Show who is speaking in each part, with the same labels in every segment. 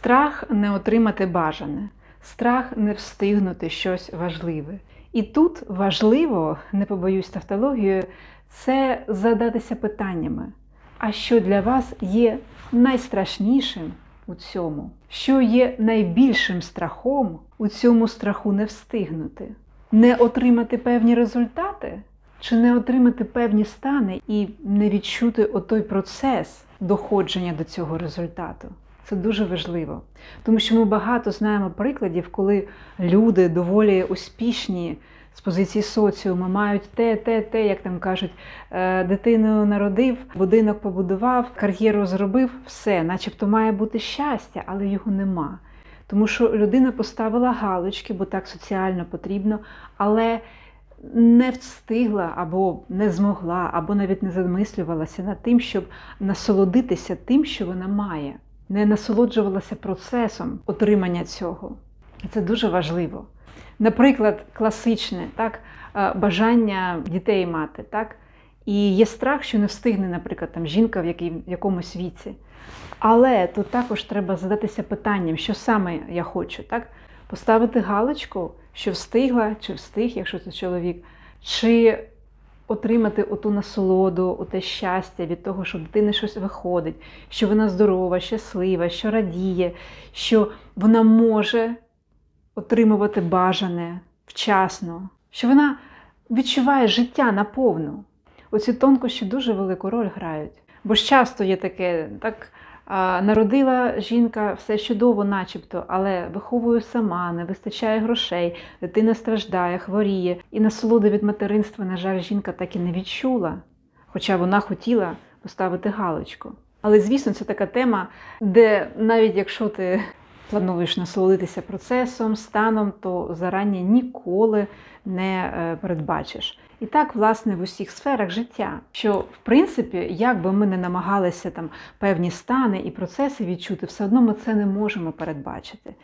Speaker 1: Страх не отримати бажане, страх не встигнути щось важливе. І тут важливо, не побоюсь тавтологією, це задатися питаннями. А що для вас є найстрашнішим у цьому? Що є найбільшим страхом у цьому страху не встигнути? Не отримати певні результати? Чи не отримати певні стани і не відчути отой процес доходження до цього результату? Це дуже важливо, тому що ми багато знаємо прикладів, коли люди доволі успішні з позиції соціуму мають те, те, те, як там кажуть, е, дитину народив, будинок побудував, кар'єру зробив, все, начебто має бути щастя, але його нема. Тому що людина поставила галочки, бо так соціально потрібно, але не встигла або не змогла, або навіть не замислювалася над тим, щоб насолодитися тим, що вона має, не насолоджувалася процесом отримання цього. Це дуже важливо. Наприклад, класичне так, е, бажання дітей мати. Так? І є страх, що не встигне, наприклад, там, жінка в якомусь віці. Але тут також треба задатися питанням, що саме я хочу, так? Поставити галочку, що встигла, чи встиг, якщо це чоловік, чи отримати оту насолоду, оте щастя від того, що дитини щось виходить, що вона здорова, щаслива, що радіє, що вона може отримувати бажане вчасно, що вона відчуває життя наповну. Оці тонкощі дуже велику роль грають. Бо ж часто є таке, так народила жінка все чудово, начебто, але виховує сама, не вистачає грошей, дитина страждає, хворіє. І насолоди від материнства, на жаль, жінка так і не відчула, хоча вона хотіла поставити галочку. Але, звісно, це така тема, де навіть якщо ти плануєш насолодитися процесом, станом, то зарані ніколи не е, передбачиш. І так, власне, в усіх сферах життя, що в принципі, як би ми не намагалися там певні стани і процеси відчути, все одно ми це не можемо передбачити.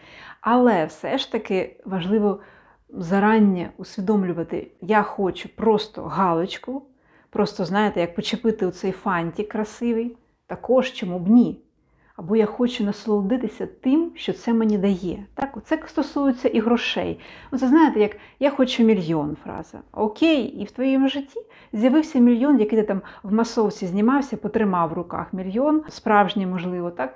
Speaker 1: Але все ж таки важливо зарані усвідомлювати, я хочу просто галочку, просто знаєте, як почепити оцей фантик красивий, також чому б ні. Або я хочу насолодитися тим, що це мені дає. Так, Це стосується і грошей. Ну, Це знаєте, як я хочу мільйон фраза. Окей, і в твоєму житті з'явився мільйон, який ти там в масовці знімався, потримав в руках мільйон, справжній, можливо, так?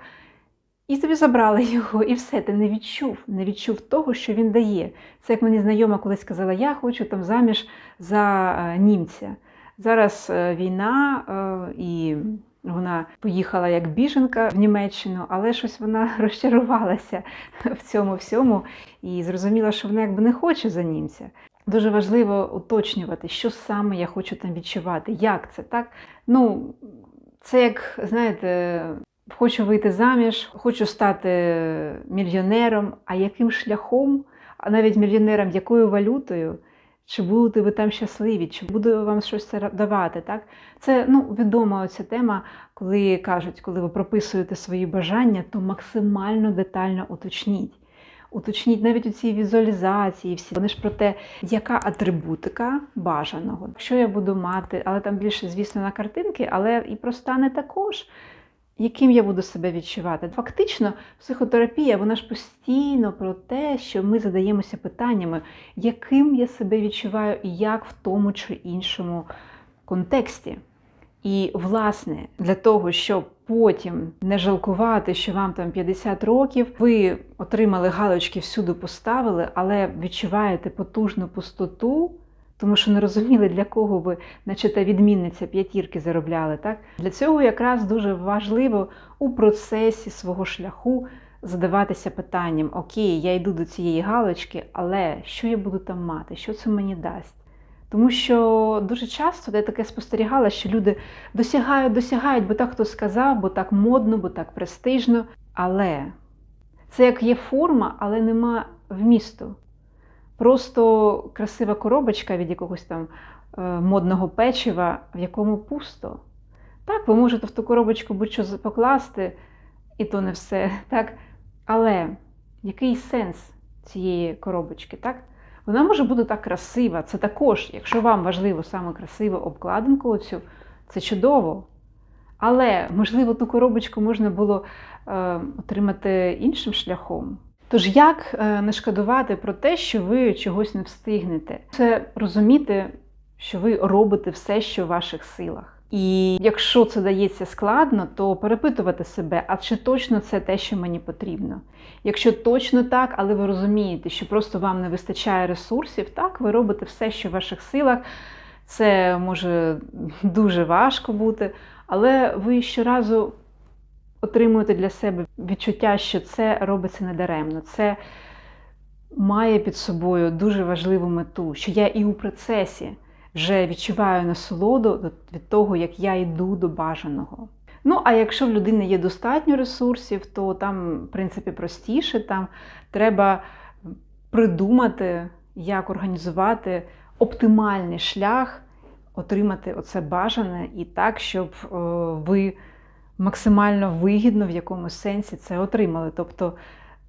Speaker 1: І тобі забрали його, і все, ти не відчув, не відчув того, що він дає. Це як мені знайома колись сказала, я хочу там заміж за е, німця. Зараз е, війна е, і. Вона поїхала як біженка в Німеччину, але щось вона розчарувалася в цьому всьому і зрозуміла, що вона якби не хоче за німця. Дуже важливо уточнювати, що саме я хочу там відчувати, як це так. Ну, це як, знаєте, хочу вийти заміж, хочу стати мільйонером, а яким шляхом, а навіть мільйонером, якою валютою. Чи будете ви там щасливі, чи буде вам щось давати? Так? Це ну, відома оця тема, коли кажуть, коли ви прописуєте свої бажання, то максимально детально уточніть. Уточніть навіть у цій візуалізації, всі вони ж про те, яка атрибутика бажаного, що я буду мати, але там більше, звісно, на картинки, але і про стани також. Яким я буду себе відчувати? Фактично, психотерапія, вона ж постійно про те, що ми задаємося питаннями, яким я себе відчуваю і як в тому чи іншому контексті. І, власне, для того, щоб потім не жалкувати, що вам там 50 років, ви отримали галочки, всюди поставили, але відчуваєте потужну пустоту. Тому що не розуміли, для кого ви, наче та відмінниця п'ятірки заробляли. Так? Для цього якраз дуже важливо у процесі свого шляху задаватися питанням: Окей, я йду до цієї галочки, але що я буду там мати? Що це мені дасть? Тому що дуже часто я таке спостерігала, що люди досягають, досягають, бо так хто сказав, бо так модно, бо так престижно. Але це як є форма, але нема вмісту. Просто красива коробочка від якогось там е, модного печива, в якому пусто. Так, ви можете в ту коробочку будь-що покласти, і то не все. так? Але який сенс цієї коробочки? так? Вона може бути так красива. Це також, якщо вам важливо саме красиву обкладинку, оцю, це чудово. Але, можливо, ту коробочку можна було е, отримати іншим шляхом. Тож як е, не шкодувати про те, що ви чогось не встигнете? Це розуміти, що ви робите все, що в ваших силах. І якщо це дається складно, то перепитувати себе, а чи точно це те, що мені потрібно? Якщо точно так, але ви розумієте, що просто вам не вистачає ресурсів, так, ви робите все, що в ваших силах. Це може дуже важко бути, але ви щоразу отримуєте для себе відчуття, що це робиться недаремно. Це має під собою дуже важливу мету, що я і у процесі вже відчуваю насолоду від того, як я йду до бажаного. Ну, а якщо в людини є достатньо ресурсів, то там, в принципі, простіше, там треба придумати, як організувати оптимальний шлях, отримати оце бажане і так, щоб е, ви максимально вигідно в якомусь сенсі це отримали. Тобто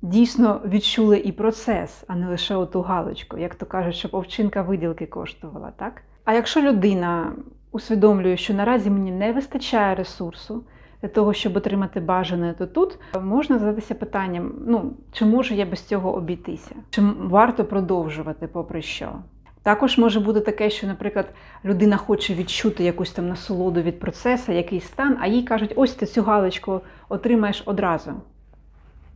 Speaker 1: дійсно відчули і процес, а не лише оту галочку, як то кажуть, щоб овчинка виділки коштувала, так? А якщо людина усвідомлює, що наразі мені не вистачає ресурсу для того, щоб отримати бажане, то тут можна задатися питанням: ну, чи можу я без цього обійтися? Чи варто продовжувати, попри що? Також може бути таке, що, наприклад, людина хоче відчути якусь там насолоду від процесу, якийсь стан, а їй кажуть, ось ти цю галочку отримаєш одразу.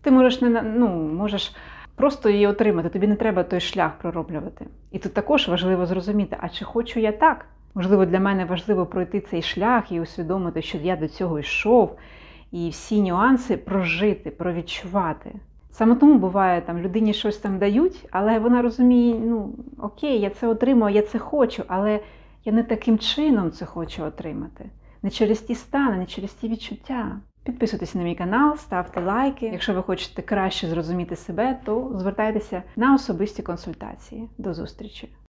Speaker 1: Ти можеш не ну, можеш просто її отримати, тобі не треба той шлях пророблювати. І тут також важливо зрозуміти, а чи хочу я так? Можливо, для мене важливо пройти цей шлях і усвідомити, що я до цього йшов, і всі нюанси прожити, провідчувати. Саме тому буває, там людині щось там дають, але вона розуміє, ну окей, я це отримую, я це хочу, але я не таким чином це хочу отримати. Не через ті стани, не через ті відчуття. Підписуйтесь на мій канал, ставте лайки. Якщо ви хочете краще зрозуміти себе, то звертайтеся на особисті консультації. До зустрічі!